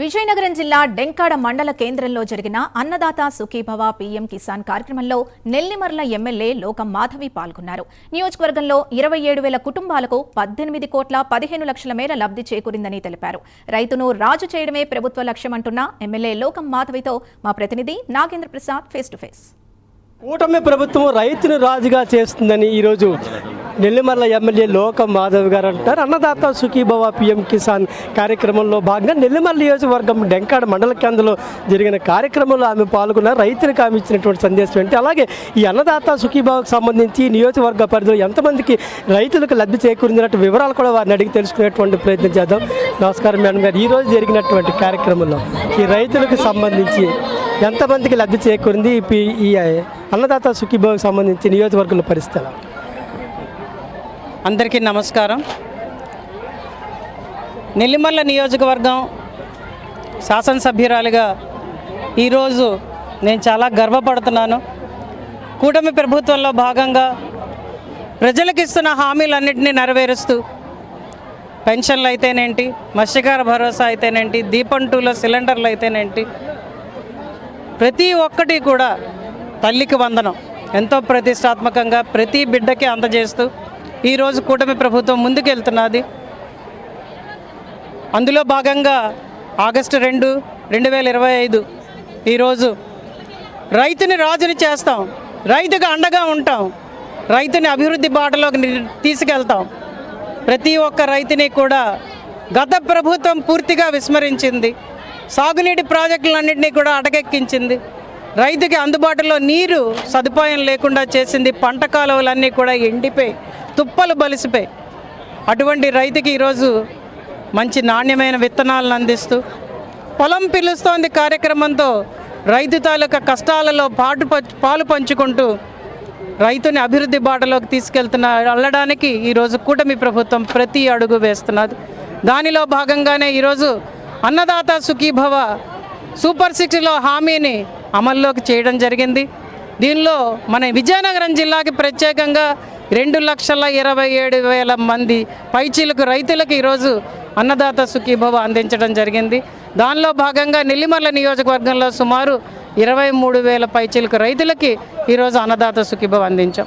విజయనగరం జిల్లా డెంకాడ మండల కేంద్రంలో జరిగిన అన్నదాత సుఖీభవ పీఎం కిసాన్ కార్యక్రమంలో నెల్లిమర్ల ఎమ్మెల్యే లోకం మాధవి పాల్గొన్నారు. నియోజకవర్గంలో ఇరవై ఏడు వేల కుటుంబాలకు పద్దెనిమిది కోట్ల పదిహేను లక్షల మేర లబ్ధి చేకూరిందని తెలిపారు. రైతును రాజు చేయడమే ప్రభుత్వ లక్ష్యమంటున్న ఎమ్మెల్యే లోకం మాధవితో మా ప్రతినిధి Nagendra Prasad face to face. కూటమి ప్రభుత్వం రైతును రాజుగా చేస్తుందని ఈరోజు నెల్లిమర్ల ఎమ్మెల్యే లోకం మాధవ్ గారు అంటారు అన్నదాత సుఖీభవ పిఎం కిసాన్ కార్యక్రమంలో భాగంగా నెల్లిమర్ల నియోజకవర్గం డెంకాడ మండల కేంద్రంలో జరిగిన కార్యక్రమంలో ఆమె పాల్గొన్న రైతులకు ఆమె ఇచ్చినటువంటి సందేశం ఏంటి? అలాగే ఈ అన్నదాత సుఖీభావకు సంబంధించి నియోజకవర్గ పరిధిలో ఎంతమందికి రైతులకు లబ్ధి చేకూరిందినట్టు వివరాలు కూడా వారిని అడిగి తెలుసుకునేటువంటి ప్రయత్నం చేద్దాం. నమస్కారం మేడం గారు. ఈరోజు జరిగినటువంటి కార్యక్రమంలో ఈ రైతులకు సంబంధించి ఎంతమందికి లబ్ధి చేకూరింది? ఈ పి- ఈ అన్నదాత సుఖీభావకు సంబంధించి నియోజకవర్గంలో పరిస్థితి అందరికీ నమస్కారం. నెల్లిమల్ల నియోజకవర్గం శాసనసభ్యురాలిగా ఈరోజు నేను చాలా గర్వపడుతున్నాను. కూటమి ప్రభుత్వంలో భాగంగా ప్రజలకు ఇస్తున్న హామీలన్నింటినీ నెరవేరుస్తూ పెన్షన్లు అయితేనేంటి మత్స్యకార భరోసా అయితేనేంటి దీపం టూలో సిలిండర్లు అయితేనేంటి ప్రతి ఒక్కటి కూడా తల్లికి వందనం. ఎంతో ప్రతిష్టాత్మకంగా ప్రతి బిడ్డకి అందజేస్తూ ఈరోజు కూటమి ప్రభుత్వం ముందుకెళ్తున్నది. అందులో భాగంగా ఆగస్టు రెండు రెండు వేల ఇరవై ఐదు ఈరోజు రైతుని రాజుని చేస్తాం. రైతుకు అండగా ఉంటాం. రైతుని అభివృద్ధి బాటలోకి తీసుకెళ్తాం. ప్రతి ఒక్క రైతుని కూడా గత ప్రభుత్వం పూర్తిగా విస్మరించింది. సాగునీటి ప్రాజెక్టులన్నింటినీ కూడా అటకెక్కించింది. రైతుకి అందుబాటులో నీరు సదుపాయం లేకుండా చేసింది. పంట కాలువలన్నీ కూడా ఎండిపోయి తుప్పలు బలిసిపోయి అటువంటి రైతుకి ఈరోజు మంచి నాణ్యమైన విత్తనాలను అందిస్తూ పొలం పిలుస్తోంది కార్యక్రమంతో రైతు తాలూకా కష్టాలలో పాటు పాలు పంచుకుంటూ రైతుని అభివృద్ధి బాటలోకి తీసుకెళ్తున్న వెళ్ళడానికి ఈరోజు కూటమి ప్రభుత్వం ప్రతి అడుగు వేస్తున్నది. దానిలో భాగంగానే ఈరోజు అన్నదాత సుఖీభవ సూపర్ సిక్స్లో హామీని అమల్లోకి చేయడం జరిగింది. దీనిలో మన విజయనగరం జిల్లాకి ప్రత్యేకంగా రెండు లక్షల ఇరవై ఏడు వేల మంది పైచీలకు రైతులకు ఈరోజు అన్నదాత సుఖీభవ అందించడం జరిగింది. దానిలో భాగంగా నెల్లిమర్ల నియోజకవర్గంలో సుమారు ఇరవై మూడు వేల పైచీలకు రైతులకి ఈరోజు అన్నదాత సుఖీభవ అందించాం.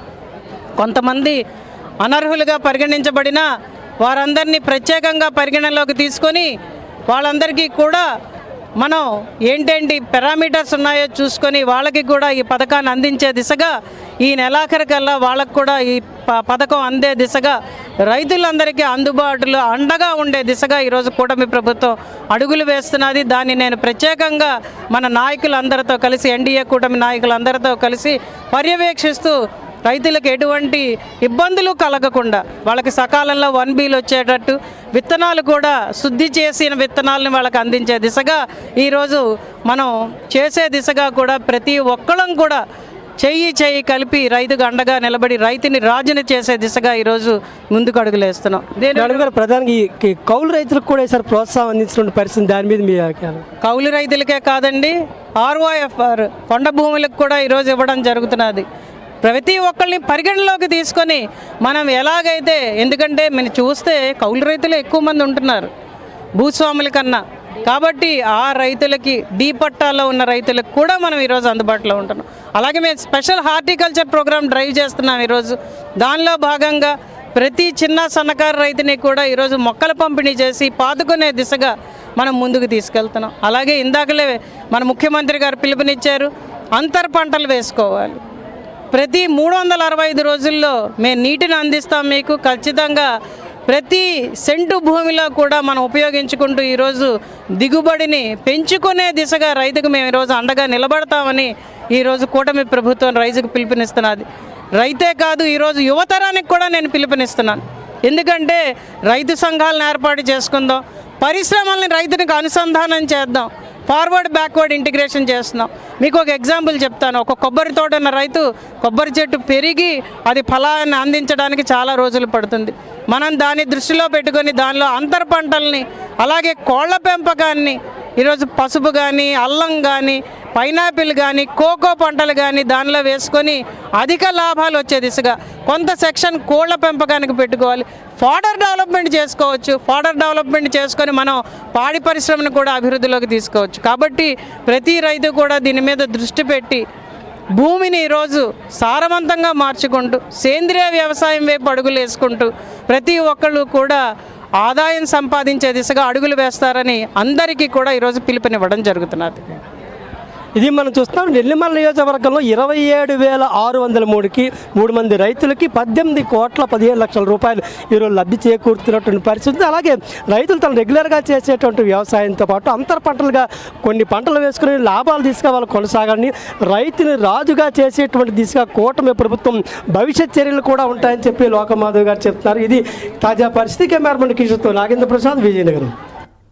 కొంతమంది అనర్హులుగా పరిగణించబడిన వారందరినీ ప్రత్యేకంగా పరిగణనలోకి తీసుకొని వాళ్ళందరికీ కూడా మనం ఏంటేంటి పారామీటర్స్ ఉన్నాయో చూసుకొని వాళ్ళకి కూడా ఈ పథకాన్ని అందించే దిశగా ఈ నెలాఖరికల్లా వాళ్ళకు కూడా ఈ పథకం అందే దిశగా రైతులందరికీ అందుబాటులో అండగా ఉండే దిశగా ఈరోజు కూటమి ప్రభుత్వం అడుగులు వేస్తున్నది. దాన్ని నేను ప్రత్యేకంగా మన నాయకులందరితో కలిసి ఎన్డీఏ కూటమి నాయకులందరితో కలిసి పర్యవేక్షిస్తూ రైతులకు ఎటువంటి ఇబ్బందులు కలగకుండా వాళ్ళకి సకాలంలో వన్ బీలు వచ్చేటట్టు విత్తనాలు కూడా శుద్ధి చేసిన విత్తనాలను వాళ్ళకి అందించే దిశగా ఈరోజు మనం చేసే దిశగా కూడా ప్రతి ఒక్కళ్ళం కూడా చెయ్యి చెయ్యి కలిపి రైతుకు అండగా నిలబడి రైతుని రాజుని చేసే దిశగా ఈరోజు ముందుకు అడుగులేస్తున్నాం. దేని ప్రధానంగా ఈ కౌలు రైతులకు కూడా ఈసారి ప్రోత్సాహం అందించిన పరిస్థితి దాని మీద మీ కౌలు రైతులకే కాదండి ఆర్ఓఎఫ్ఆర్ కొండ భూములకు కూడా ఈరోజు ఇవ్వడం జరుగుతున్నది. ప్రతి ఒక్కరిని పరిగణలోకి తీసుకొని మనం ఎలాగైతే ఎందుకంటే మనం చూస్తే కౌలు రైతులు ఎక్కువ మంది ఉంటున్నారు. భూస్వాముల కన్నా కాబట్టి ఆ రైతులకి డీ పట్టాల్లో ఉన్న రైతులకు కూడా మనం ఈరోజు అందుబాటులో ఉంటున్నాం. అలాగే మేము స్పెషల్ హార్టికల్చర్ ప్రోగ్రామ్ డ్రైవ్ చేస్తున్నాం ఈరోజు దానిలో భాగంగా ప్రతి చిన్న సన్నకారు రైతుని కూడా ఈరోజు మొక్కల పంపిణీ చేసి పాదుకునే దిశగా మనం ముందుకు తీసుకెళ్తున్నాం. అలాగే ఇందాకలే మన ముఖ్యమంత్రి గారు పిలుపునిచ్చారు అంతర్ పంటలు వేసుకోవాలి. ప్రతి మూడు వందల అరవై ఐదు రోజుల్లో మేము నీటిని అందిస్తాం మీకు. ఖచ్చితంగా ప్రతి సెంటు భూమిలో కూడా మనం ఉపయోగించుకుంటూ ఈరోజు దిగుబడిని పెంచుకునే దిశగా రైతుకు మేము ఈరోజు అండగా నిలబడతామని ఈరోజు కూటమి ప్రభుత్వం రైతుకు పిలుపునిస్తున్నది. రైతే కాదు ఈరోజు యువతరానికి కూడా నేను పిలుపునిస్తున్నాను. ఎందుకంటే రైతు సంఘాలను ఏర్పాటు చేసుకుందాం పరిశ్రమల్ని రైతునికి అనుసంధానం చేద్దాం ఫార్వర్డ్ బ్యాక్వర్డ్ ఇంటిగ్రేషన్ చేస్తున్నాం. మీకు ఒక ఎగ్జాంపుల్ చెప్తాను. ఒక కొబ్బరి తోట ఉన్న రైతు కొబ్బరి చెట్టు పెరిగి అది ఫలాన్ని అందించడానికి చాలా రోజులు పడుతుంది. మనం దాన్ని దృష్టిలో పెట్టుకొని దానిలో అంతర పంటల్ని అలాగే కోళ్ళ పెంపకాన్ని ఈరోజు పసుపు కానీ అల్లం కానీ పైనాపిల్ కానీ కోకో పంటలు కానీ దానిలో వేసుకొని అధిక లాభాలు వచ్చే దిశగా కొంత సెక్షన్ కోళ్ళ పెంపకానికి పెట్టుకోవాలి. ఫాడర్ డెవలప్మెంట్ చేసుకోవచ్చు. ఫాడర్ డెవలప్మెంట్ చేసుకొని మనం పాడి పరిశ్రమను కూడా అభివృద్ధిలోకి తీసుకోవచ్చు. కాబట్టి ప్రతి రైతు కూడా దీని మీద దృష్టి పెట్టి భూమిని ఈరోజు సారవంతంగా మార్చుకుంటూ సేంద్రియ వ్యవసాయం వైపు అడుగులు వేసుకుంటూ ప్రతి ఒక్కళ్ళు కూడా ఆదాయం సంపాదించే దిశగా అడుగులు వేస్తారని అందరికీ కూడా ఈరోజు పిలుపునివ్వడం జరుగుతున్నది. ఇది మనం చూస్తున్నాం. నెల్లిమల్ల నియోజకవర్గంలో ఇరవై ఏడు వేల ఆరు వందల మూడుకి మూడు మంది రైతులకి పద్దెనిమిది కోట్ల పదిహేను లక్షల రూపాయలు ఈరోజు లబ్ధి చేకూరుతున్నటువంటి పరిస్థితి. అలాగే రైతులు తను రెగ్యులర్గా చేసేటువంటి వ్యవసాయంతో పాటు అంతర పంటలుగా కొన్ని పంటలు వేసుకుని లాభాలు తీసుకురావాలి కొనసాగాలని రైతుని రాజుగా చేసేటువంటి దిశగా కూటమి ప్రభుత్వం భవిష్యత్ చర్యలు కూడా ఉంటాయని చెప్పి లోకమాధవ్ గారు చెప్తున్నారు. ఇది తాజా పరిస్థితి. కెమెరామెన్ కిషోర్తో నాగేంద్ర ప్రసాద్ విజయనగరం.